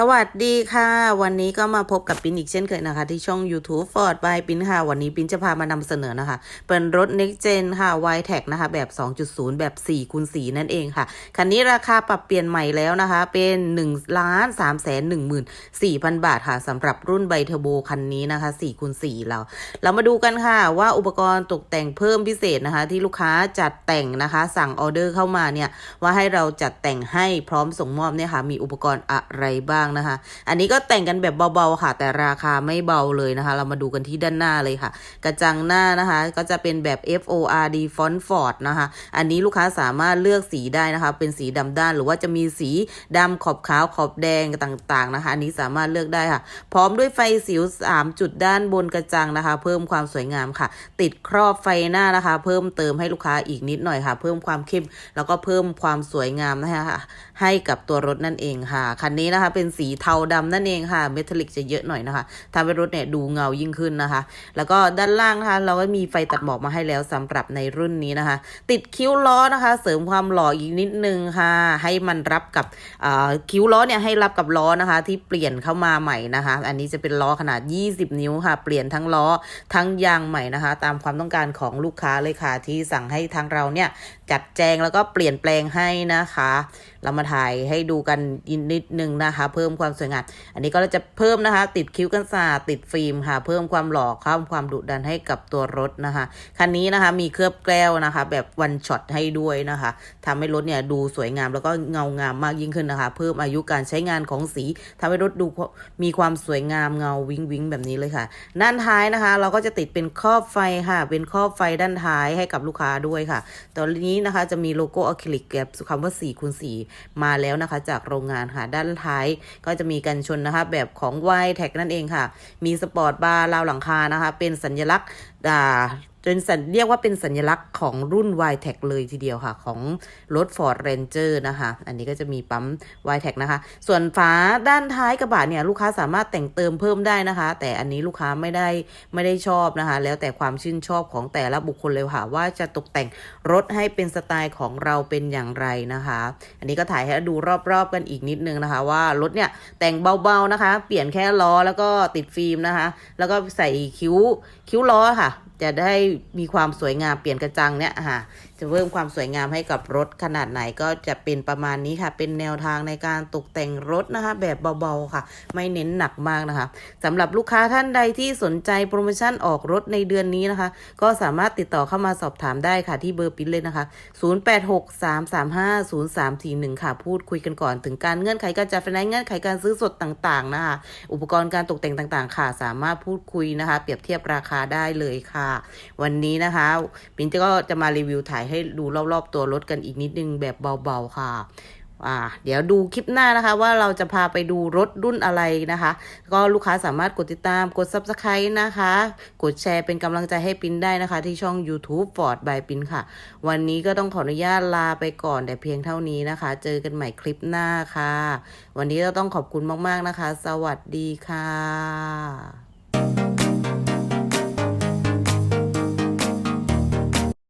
สวัสดีค่ะ วันนี้ก็มาพบกับปินอีกเช่นเคยนะคะ ที่ช่อง YouTube Ford by ปินค่ะ วันนี้ปินจะพามานำเสนอนะคะ เป็นรถ Next Gen ค่ะ y t e c นะคะ แบบ 2.0 แบบ4คูณ4นั่นเองค่ะ คันนี้ราคาปรับเปลี่ยนใหม่แล้วนะคะ เป็น1ล้าน3แสน14,000 บาทค่ะสำหรับรุ่นไบเทอร์โบคันนี้นะคะ4คูณ4เรา เรามาดูกันค่ะว่าอุปกรณ์ตกแต่งเพิ่มพิเศษนะคะ ที่ลูกค้าจัดแต่งนะคะ สั่งออเดอร์เข้ามาเนี่ยว่าให้เราจัดแต่งให้พร้อมส่งมอบเนี่ยค่ะมีอุปกรณ์อะไรบ้างนะคะ อันนี้ก็แต่งกันแบบเบาๆค่ะ แต่ราคาไม่เบาเลยนะคะ เรามาดูกันที่ด้านหน้าเลยค่ะ กระจังหน้านะคะ ก็จะเป็นแบบ FORD Font Ford นะคะ อันนี้ลูกค้าสามารถเลือกสีได้นะคะ เป็นสีดำด้าน หรือว่าจะมีสีดำขอบขาวขอบแดงต่างๆนะคะ อันนี้สามารถเลือกได้ค่ะ พร้อมด้วยไฟสิว3จุดด้านบนกระจังนะคะ เพิ่มความสวยงามค่ะ ติดครอบไฟหน้านะคะ เพิ่มเติมให้ลูกค้าอีกนิดหน่อยค่ะ เพิ่มความเข้มแล้วก็เพิ่มความสวยงามนะคะให้กับตัวรถนั่นเองค่ะคันนี้นะคะเป็นสีเทาดำนั่นเองค่ะเมทัลลิกจะเยอะหน่อยนะคะทำให้รถเนี่ยดูเงายิ่งขึ้นนะคะ แล้วก็ด้านล่างนะคะเราก็มีไฟตัดหมอกมาให้แล้วสำหรับในรุ่นนี้นะคะ ติดคิ้วล้อนะคะ เสริมความหล่ออีกนิดนึงค่ะ ให้มันรับกับคิ้วล้อเนี่ยให้รับกับล้อนะคะ ที่เปลี่ยนเข้ามาใหม่นะคะ อันนี้จะเป็นล้อขนาด 20 นิ้วค่ะ เปลี่ยนทั้งล้อทั้งยางใหม่นะคะ ตามความต้องการของลูกค้าเลยค่ะที่สั่งให้ทางเราเนี่ยจัดแจงแล้วก็เปลี่ยนแปลงให้นะคะ เรามาถ่ายให้ดูกันนิดนึงนะคะ เพิ่มความสวยงามอันนี้ก็จะเพิ่มนะคะ ติดคิ้วกันศาติดฟิล์มค่ะ เพิ่มความหล่อเพิ่มความดุดันให้กับตัวรถนะคะคันนี้นะคะมีเคลือบแก้วนะคะ แบบวันช็อตให้ด้วยนะคะทำให้รถเนี่ยดูสวยงามแล้วก็เงางามมากยิ่งขึ้นนะคะ เพิ่มอายุการใช้งานของสีทำให้รถดูมีความสวยงามเงาวิงวิงแบบนี้เลยค่ะ ด้านท้ายนะคะ เราก็จะติดเป็นครอบไฟค่ะ เป็นครอบไฟด้านท้ายให้กับลูกค้าด้วยค่ะ ตอนนี้นะคะจะมีโลโก้อะคริลิกแบบคำว่า4คูณ4มาแล้วนะคะ จากโรงงานค่ะด้านท้าย ก็จะมีกันชนนะคะ แบบของไวแท็กนั่นเองค่ะ มีสปอร์ตบาร์ราวหลังคานะคะ เป็นสัญลักษณ์ เป็นสัญเรียกว่าเป็นสัญลักษณ์ของรุ่น y t e c เลยทีเดียวค่ะ ของรถ Ford Ranger นะคะ อันนี้ก็จะมีปั๊ม y t e c นะคะ ส่วนฝาด้านท้ายกระบะเนี่ย ลูกค้าสามารถแต่งเติมเพิ่มได้นะคะ แต่อันนี้ลูกค้าไม่ได้ไม่ได้ชอบนะคะ แล้วแต่ความชื่นชอบของแต่ละบุคคลเลยค่ะ ว่าจะตกแต่งรถให้เป็นสไตล์ของเราเป็นอย่างไรนะคะ อันนี้ก็ถ่ายให้ดูรอบๆกันอีกนิดนึงนะคะ ว่ารถเนี่ยแต่งเบาๆนะคะ เปลี่ยนแค่ล้อแล้วก็ติดฟิล์มนะคะ แล้วก็ใส่คิ้วคิ้วล้อค่ะ จะได้มีความสวยงามเปลี่ยนกระจังเนี่ยค่ะจะเพิ่มความสวยงามให้กับรถขนาดไหนก็จะเป็นประมาณนี้ค่ะ เป็นแนวทางในการตกแต่งรถนะคะ แบบเบาๆค่ะ ไม่เน้นหนักมากนะคะสำหรับลูกค้าท่านใดที่สนใจโปรโมชั่นออกรถในเดือนนี้นะคะ ก็สามารถติดต่อเข้ามาสอบถามได้ค่ะที่เบอร์ปิ้นเลยนะคะ 0863350341 ค่ะ พูดคุยกันก่อนถึงการเงื่อนไขการจัดไฟแนนซ์เงื่อนไขการซื้อสดต่างๆนะคะ อุปกรณ์การตกแต่งต่างๆ ค่ะ สามารถพูดคุยนะคะ เปรียบเทียบราคาได้เลยค่ะวันนี้นะคะปินก็จะมารีวิวถ่ายให้ดูรอบๆ ตัวรถกันอีกนิดนึงแบบเบาๆค่ะอ่าเดี๋ยวดูคลิปหน้านะคะว่าเราจะพาไปดูรถรุ่นอะไรนะคะ ก็ลูกค้าสามารถกดติดตามกด subscribe นะคะ กดแชร์เป็นกำลังใจให้ปินได้นะคะ ที่ช่อง YouTube Ford by ปินค่ะ วันนี้ก็ต้องขออนุญาตลาไปก่อนแต่เพียงเท่านี้นะคะ เจอกันใหม่คลิปหน้าค่ะ วันนี้เราต้องขอบคุณมากๆนะคะ สวัสดีค่ะ